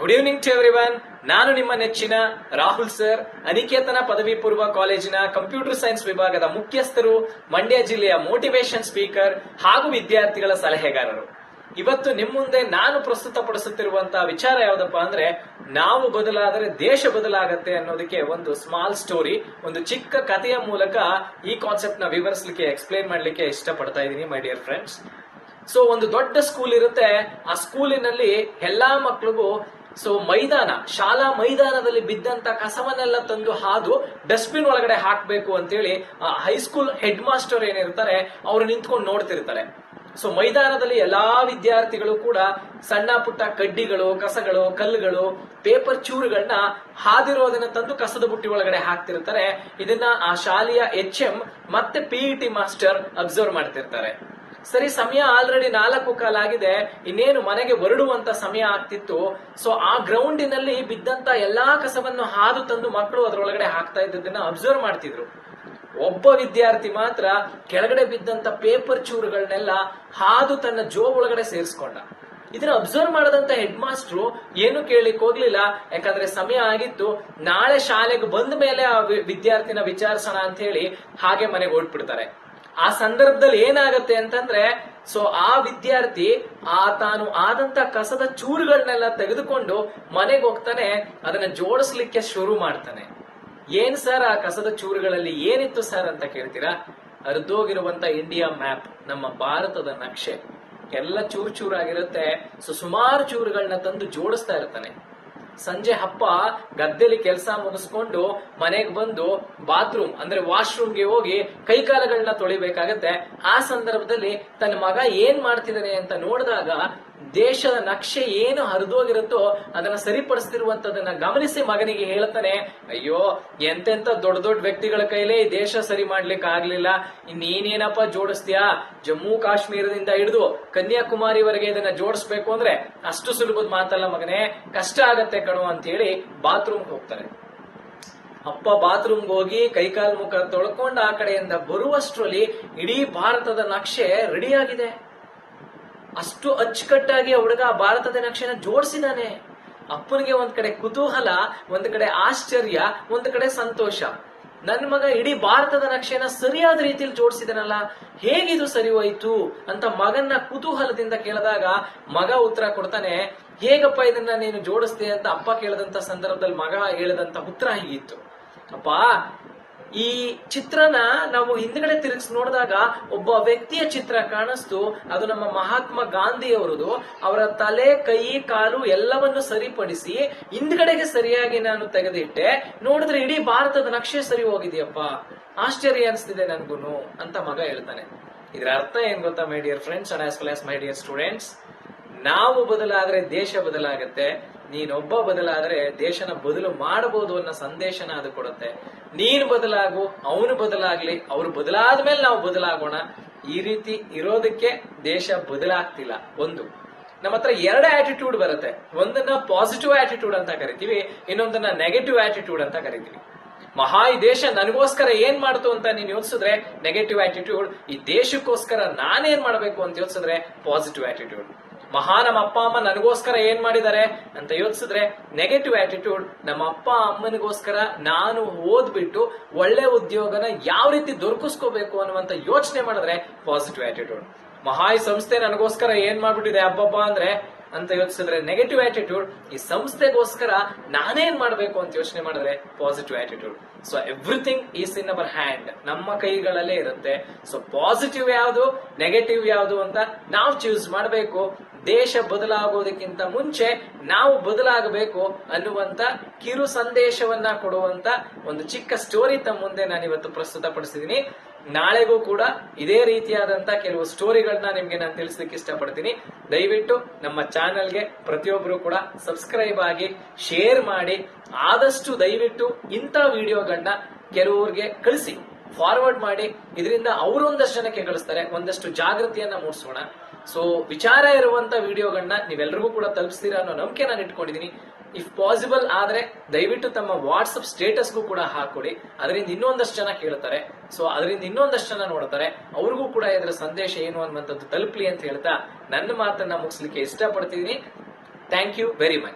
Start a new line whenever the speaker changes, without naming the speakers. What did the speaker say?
Good evening to everyone ನಾನು ನಿಮ್ಮ ನೆಚ್ಚಿನ ರಾಹುಲ್ ಸರ್. ಅನಿಕೇತನ ಪದವಿ ಪೂರ್ವ ಕಾಲೇಜಿನ ಕಂಪ್ಯೂಟರ್ ಸೈನ್ಸ್ ವಿಭಾಗದ ಮುಖ್ಯಸ್ಥರು, ಮಂಡ್ಯ ಜಿಲ್ಲೆಯ ಮೋಟಿವೇಶನ್ ಸ್ಪೀಕರ್ ಹಾಗೂ ವಿದ್ಯಾರ್ಥಿಗಳ ಸಲಹೆಗಾರರು. ಇವತ್ತು ನಿಮ್ಮ ಮುಂದೆ ನಾನು ಪ್ರಸ್ತುತಪಡಿಸುತ್ತಿರುವಂತಹ ವಿಚಾರ ಯಾವ್ದಪ್ಪ ಅಂದ್ರೆ, ನಾವು ಬದಲಾದರೆ ದೇಶ ಬದಲಾಗತ್ತೆ ಅನ್ನೋದಕ್ಕೆ ಒಂದು ಸ್ಮಾಲ್ ಸ್ಟೋರಿ ಒಂದು ಚಿಕ್ಕ ಕಥೆಯ ಮೂಲಕ ಈ ಕಾನ್ಸೆಪ್ಟ್ನ ವಿವರಿಸಲಿಕ್ಕೆ ಎಕ್ಸ್ಪ್ಲೈನ್ ಮಾಡ್ಲಿಕ್ಕೆ ಇಷ್ಟಪಡ್ತಾ ಇದ್ದೀನಿ ಮೈ ಡಿಯರ್ ಫ್ರೆಂಡ್ಸ್ ಸೊ ಒಂದು ದೊಡ್ಡ ಸ್ಕೂಲ್ ಇರುತ್ತೆ. ಆ ಸ್ಕೂಲಿನಲ್ಲಿ ಎಲ್ಲಾ ಮಕ್ಳಿಗೂ ಸೊ ಮೈದಾನ, ಶಾಲಾ ಮೈದಾನದಲ್ಲಿ ಬಿದ್ದಂತ ಕಸವನ್ನೆಲ್ಲ ತಂದು ಹಾದು ಡಸ್ಟ್ಬಿನ್ ಒಳಗಡೆ ಹಾಕ್ಬೇಕು ಅಂತೇಳಿ ಹೈಸ್ಕೂಲ್ ಹೆಡ್ ಮಾಸ್ಟರ್ ಏನಿರ್ತಾರೆ, ಅವರು ನಿಂತ್ಕೊಂಡು ನೋಡ್ತಿರ್ತಾರೆ. ಸೊ ಮೈದಾನದಲ್ಲಿ ಎಲ್ಲಾ ವಿದ್ಯಾರ್ಥಿಗಳು ಕೂಡ ಸಣ್ಣ ಪುಟ್ಟ ಕಡ್ಡಿಗಳು, ಕಸಗಳು, ಕಲ್ಲುಗಳು ಪೇಪರ್ ಚೂರುಗಳನ್ನ ಹಾದಿರೋದನ್ನ ತಂದು ಕಸದ ಬುಟ್ಟಿ ಒಳಗಡೆ ಹಾಕ್ತಿರ್ತಾರೆ. ಇದನ್ನ ಆ ಶಾಲೆಯ ಎಚ್ ಎಂ ಮತ್ತೆ ಪಿಇಟಿ ಮಾಸ್ಟರ್ ಅಬ್ಸರ್ವ್ ಮಾಡ್ತಿರ್ತಾರೆ. ಸರಿ, ಸಮಯ ಆಲ್ರೆಡಿ ನಾಲ್ಕು ಕಾಲ ಆಗಿದೆ ಇನ್ನೇನು ಮನೆಗೆ ಹೊರಡುವಂತ ಸಮಯ ಆಗ್ತಿತ್ತು. ಸೊ ಆ ಗ್ರೌಂಡಿನಲ್ಲಿ ಬಿದ್ದಂತ ಎಲ್ಲಾ ಕಸವನ್ನು ಹಾದು ತಂದು ಮಕ್ಕಳು ಅದರೊಳಗಡೆ ಹಾಕ್ತಾ ಇದ್ದದನ್ನ ಅಬ್ಸರ್ವ್ ಮಾಡ್ತಿದ್ರು. ಒಬ್ಬ ವಿದ್ಯಾರ್ಥಿ ಮಾತ್ರ ಕೆಳಗಡೆ ಬಿದ್ದಂತ ಪೇಪರ್ ಚೂರುಗಳನ್ನೆಲ್ಲ ಹಾದು ತನ್ನ ಜೋಬ್ ಒಳಗಡೆ ಸೇರಿಸ್ಕೊಂಡ. ಇದನ್ನ ಅಬ್ಸರ್ವ್ ಮಾಡದಂತ ಹೆಡ್ ಮಾಸ್ಟ್ರು ಏನು ಕೇಳಿಕ್ ಹೋಗ್ಲಿಲ್ಲ. ಯಾಕಂದ್ರೆ ಸಮಯ ಆಗಿತ್ತು. ನಾಳೆ ಶಾಲೆಗೆ ಬಂದ ಮೇಲೆ ಆ ವಿದ್ಯಾರ್ಥಿನ ವಿಚಾರಿಸೋಣ ಅಂತ ಹೇಳಿ ಹಾಗೆ ಮನೆಗೆ ಹೊರಟ್ಬಿಡ್ತಾರೆ. ಆ ಸಂದರ್ಭದಲ್ಲಿ ಏನಾಗತ್ತೆ ಅಂತಂದ್ರೆ ಸೊ ಆ ವಿದ್ಯಾರ್ಥಿ ಆ ತಾನು ಆದಂತ ಕಸದ ಚೂರುಗಳನ್ನೆಲ್ಲ ತೆಗೆದುಕೊಂಡು ಮನೆಗೆ ಹೋಗ್ತಾನೆ, ಅದನ್ನ ಜೋಡಿಸ್ಲಿಕ್ಕೆ ಶುರು ಮಾಡ್ತಾನೆ. ಏನ್ ಸರ್ ಆ ಕಸದ ಚೂರುಗಳಲ್ಲಿ ಏನಿತ್ತು ಸರ್ ಅಂತ ಕೇಳ್ತೀರಾ? ಅರ್ಧೋಗಿರುವಂತ ಇಂಡಿಯಾ ಮ್ಯಾಪ್ ನಮ್ಮ ಭಾರತದ ನಕ್ಷೆ. ಎಲ್ಲ ಚೂರು ಚೂರಾಗಿರುತ್ತೆ ಸೊ ಸುಮಾರು ಚೂರುಗಳನ್ನ ತಂದು ಜೋಡಿಸ್ತಾ ಇರ್ತಾನೆ. ಸಂಜೆ ಹಪ್ಪ ಗದ್ದೆಲಿ ಕೆಲಸ ಮುಗಿಸ್ಕೊಂಡು ಮನೆಗೆ ಬಂದು ಬಾತ್ರೂಮ್ ಅಂದ್ರೆ ವಾಶ್ರೂಮ್ಗೆ ಹೋಗಿ ಕೈಕಾಲಗಳನ್ನ ತೊಳಿಬೇಕಾಗತ್ತೆ. ಆ ಸಂದರ್ಭದಲ್ಲಿ ತನ್ನ ಮಗ ಏನ್ ಮಾಡ್ತಿದ್ದಾನೆ ಅಂತ ನೋಡಿದಾಗ ದೇಶದ ನಕ್ಷೆ ಏನು ಹರಿದೋಗಿರುತ್ತೋ ಅದನ್ನ ಸರಿಪಡಿಸ್ತಿರುವಂತದನ್ನ ಗಮನಿಸಿ ಮಗನಿಗೆ ಹೇಳ್ತಾನೆ ಅಯ್ಯೋ ಎಂತೆಂತ ದೊಡ್ಡ ದೊಡ್ಡ ವ್ಯಕ್ತಿಗಳ ಕೈಲೇ ಈ ದೇಶ ಸರಿ ಮಾಡ್ಲಿಕ್ಕೆ ಆಗ್ಲಿಲ್ಲ. ಇನ್ನೇನೇನಪ್ಪ ಜೋಡಿಸ್ತೀಯಾ? ಜಮ್ಮು ಕಾಶ್ಮೀರದಿಂದ ಹಿಡಿದು ಕನ್ಯಾಕುಮಾರಿವರೆಗೆ ಇದನ್ನ ಜೋಡಿಸ್ಬೇಕು ಅಂದ್ರೆ ಅಷ್ಟು ಸುಲಭದ ಮಾತಲ್ಲ ಮಗನೇ. ಕಷ್ಟ ಆಗತ್ತೆ ಕಣೋ ಅಂತ ಹೇಳಿ ಬಾತ್ರೂಮ್ ಹೋಗ್ತಾರೆ. ಅಪ್ಪ ಬಾತ್ರೂಮ್ಗೆ ಹೋಗಿ ಕೈಕಾಲು ಮುಖ ತೊಳ್ಕೊಂಡು ಆ ಕಡೆಯಿಂದ ಬರುವಷ್ಟರಲ್ಲಿ ಇಡೀ ಭಾರತದ ನಕ್ಷೆ ರೆಡಿ ಆಗಿದೆ ಅಷ್ಟು ಅಚ್ಚುಕಟ್ಟಾಗಿ ಹುಡುಗ ಭಾರತದ ನಕ್ಷೆನ ಜೋಡಿಸಿದಾನೆ. ಅಪ್ಪನಿಗೆ ಒಂದ್ ಕಡೆ ಕುತೂಹಲ, ಒಂದ್ ಕಡೆ ಆಶ್ಚರ್ಯ, ಒಂದ್ ಕಡೆ ಸಂತೋಷ. ನನ್ ಮಗ ಇಡೀ ಭಾರತದ ನಕ್ಷೆನ ಸರಿಯಾದ ರೀತಿಯಲ್ಲಿ ಜೋಡಿಸಿದನಲ್ಲ, ಹೇಗಿದು ಸರಿ ಹೋಯ್ತು ಅಂತ ಮಗನ್ನ ಕುತೂಹಲದಿಂದ ಕೇಳಿದಾಗ ಮಗ ಉತ್ತರ ಕೊಡ್ತಾನೆ, ಹೇಗಪ್ಪ ಇದನ್ನ ನೀನು ಜೋಡಿಸ್ದೆ? ಅಂತ ಅಪ್ಪ ಕೇಳಿದಂತ ಸಂದರ್ಭದಲ್ಲಿ ಮಗ ಹೇಳಿದಂತ ಉತ್ತರ ಹೀಗಿತ್ತು. ಅಪ್ಪ ಈ ಚಿತ್ರನ ನಾವು ಹಿಂದ್ಗಡೆ ತಿರುಗಿಸಿ ನೋಡಿದಾಗ ಒಬ್ಬ ವ್ಯಕ್ತಿಯ ಚಿತ್ರ ಕಾಣಿಸ್ತು. ಅದು ನಮ್ಮ ಮಹಾತ್ಮ ಗಾಂಧಿಯವರದು. ಅವರ ತಲೆ, ಕೈ, ಕಾಲು ಎಲ್ಲವನ್ನು ಸರಿಪಡಿಸಿ ಹಿಂದ್ಗಡೆಗೆ ಸರಿಯಾಗಿ ನಾನು ತೆಗೆದಿಟ್ಟೆ. ನೋಡಿದ್ರೆ ಇಡೀ ಭಾರತದ ನಕ್ಷೆ ಸರಿ ಹೋಗಿದೆಯಪ್ಪ. ಆಶ್ಚರ್ಯ ಅನಿಸ್ತಿದೆ ನನ್ಗುನು ಅಂತ ಮಗ ಹೇಳ್ತಾನೆ. ಇದ್ರ ಅರ್ಥ ಏನ್ ಗೊತ್ತಾ my dear friends and as well as my dear students ನಾವು ಬದಲಾದ್ರೆ ದೇಶ ಬದಲಾಗತ್ತೆ. ನೀನೊಬ್ಬ ಬದಲಾದ್ರೆ ದೇಶನ ಬದಲು ಮಾಡಬಹುದು ಅನ್ನೋ ಸಂದೇಶನ ಅದು ಕೊಡುತ್ತೆ. ನೀನು ಬದಲಾಗು, ಅವನು ಬದಲಾಗ್ಲಿ, ಅವ್ರು ಬದಲಾದ ಮೇಲೆ ನಾವು ಬದಲಾಗೋಣ. ಈ ರೀತಿ ಇರೋದಕ್ಕೆ ದೇಶ ಬದಲಾಗ್ತಿಲ್ಲ. ಒಂದು. ನಮ್ಮ ಹತ್ರ ಎರಡು ಆಟಿಟ್ಯೂಡ್ ಬರುತ್ತೆ. ಒಂದನ್ನ ಪಾಸಿಟಿವ್ ಆಟಿಟ್ಯೂಡ್ ಅಂತ ಕರಿತೀವಿ, ಇನ್ನೊಂದನ್ನ ನೆಗೆಟಿವ್ ಆಟಿಟ್ಯೂಡ್ ಅಂತ ಕರಿತೀವಿ. ಮಹಾ, ಈ ದೇಶ ನನಗೋಸ್ಕರ ಏನ್ ಮಾಡ್ತು ಅಂತ ನೀನ್ ಯೋಚಿಸಿದ್ರೆ ನೆಗೆಟಿವ್ ಆಟಿಟ್ಯೂಡ್ ಈ ದೇಶಕ್ಕೋಸ್ಕರ ನಾನೇನ್ ಮಾಡ್ಬೇಕು ಅಂತ ಯೋಚಿಸಿದ್ರೆ ಪಾಸಿಟಿವ್ ಆಟಿಟ್ಯೂಡ್ ಮಹಾ ನಮ್ಮ ಅಪ್ಪ ಅಮ್ಮ ನನಗೋಸ್ಕರ ಏನ್ ಮಾಡಿದ್ದಾರೆ ಅಂತ ಯೋಚಿಸಿದ್ರೆ ನೆಗೆಟಿವ್ ಆಟಿಟ್ಯೂಡ್ ನಮ್ಮ ಅಪ್ಪ ಅಮ್ಮನಿಗೋಸ್ಕರ ನಾನು ಓದ್ಬಿಟ್ಟು ಒಳ್ಳೆ ಉದ್ಯೋಗನ ಯಾವ ರೀತಿ ದೊರಕಿಸ್ಕೋಬೇಕು ಅನ್ನುವಂತ ಯೋಚನೆ ಮಾಡಿದ್ರೆ ಪಾಸಿಟಿವ್ ಆಟಿಟ್ಯೂಡ್ ಮಹಾ ಈ ಸಂಸ್ಥೆ ನನಗೋಸ್ಕರ ಏನ್ ಮಾಡ್ಬಿಟ್ಟಿದೆ ಅಬ್ಬಬ್ಬ ಅಂದ್ರೆ ಅಂತ ಯೋಚಿಸಿದ್ರೆ ನೆಗೆಟಿವ್ ಆಟಿಟ್ಯೂಡ್ ಈ ಸಂಸ್ಥೆಗೋಸ್ಕರ ನಾನೇನ್ ಮಾಡ್ಬೇಕು ಅಂತ ಯೋಚನೆ ಮಾಡಿದ್ರೆ positive attitude so everything is in our hand ನಮ್ಮ ಕೈಗಳಲ್ಲೇ ಇರುತ್ತೆ. ಸೊ ಪಾಸಿಟಿವ್ ಯಾವುದು ನೆಗೆಟಿವ್ ಯಾವುದು ಅಂತ ನಾವು ಚೂಸ್ ಮಾಡಬೇಕು. ದೇಶ ಬದಲಾಗೋದಕ್ಕಿಂತ ಮುಂಚೆ ನಾವು ಬದಲಾಗಬೇಕು ಅನ್ನುವಂತ ಕಿರು ಸಂದೇಶವನ್ನ ಕೊಡುವಂತ ಒಂದು ಚಿಕ್ಕ ಸ್ಟೋರಿ ತಮ್ಮ ಮುಂದೆ ನಾನು ಇವತ್ತು ಪ್ರಸ್ತುತಪಡಿಸಿದ್ದೀನಿ ನಾಳೆಗೂ ಕೂಡ ಇದೇ ರೀತಿಯಾದಂತ ಕೆಲವು ಸ್ಟೋರಿಗಳನ್ನ ನಿಮ್ಗೆ ನಾನು ತಿಳಿಸಲಿಕ್ಕೆ ಇಷ್ಟಪಡ್ತೀನಿ. ದಯವಿಟ್ಟು ನಮ್ಮ ಚಾನೆಲ್ಗೆ ಪ್ರತಿಯೊಬ್ಬರು ಕೂಡ ಸಬ್ಸ್ಕ್ರೈಬ್ ಆಗಿ ಶೇರ್ ಮಾಡಿ, ಆದಷ್ಟು ದಯವಿಟ್ಟು ಇಂಥ ವಿಡಿಯೋಗಳನ್ನ ಕೆಲವ್ರಿಗೆ ಕಳಿಸಿ. ಫಾರ್ವರ್ಡ್ ಮಾಡಿ, ಇದರಿಂದ ಅವರು ಒಂದಷ್ಟು ಜನಕ್ಕೆ ಕಳಿಸ್ತಾರೆ. ಒಂದಷ್ಟು ಜಾಗೃತಿಯನ್ನ ಮೂಡಿಸೋಣ. ಸೊ ವಿಚಾರ ಇರುವಂತ ವಿಡಿಯೋಗಳನ್ನ ನೀವೆಲ್ಲರಿಗೂ ಕೂಡ ತಲುಪಿಸ್ತೀರಾ ಅನ್ನೋ ನಂಬಿಕೆ ನಾನು ಇಟ್ಕೊಂಡಿದ್ದೀನಿ ಇಫ್ ಪಾಸಿಬಲ್ ಆದ್ರೆ ದಯವಿಟ್ಟು ತಮ್ಮ ವಾಟ್ಸಪ್ ಸ್ಟೇಟಸ್ಗೂ ಕೂಡ ಹಾಕೊಡಿ. ಅದರಿಂದ ಇನ್ನೊಂದಷ್ಟು ಜನ ಕೇಳ್ತಾರೆ. ಸೊ ಅದರಿಂದ ಇನ್ನೊಂದಷ್ಟು ಜನ ನೋಡ್ತಾರೆ. ಅವ್ರಿಗೂ ಕೂಡ ಇದರ ಸಂದೇಶ ಏನು ಅನ್ನುವಂಥದ್ದು ತಲುಪಲಿ ಅಂತ ಹೇಳ್ತಾ ನನ್ನ ಮಾತನ್ನ ಮುಗಿಸ್ಲಿಕ್ಕೆ ಇಷ್ಟಪಡ್ತಿದ್ದೀನಿ ಥ್ಯಾಂಕ್ ಯು ವೆರಿ ಮಚ್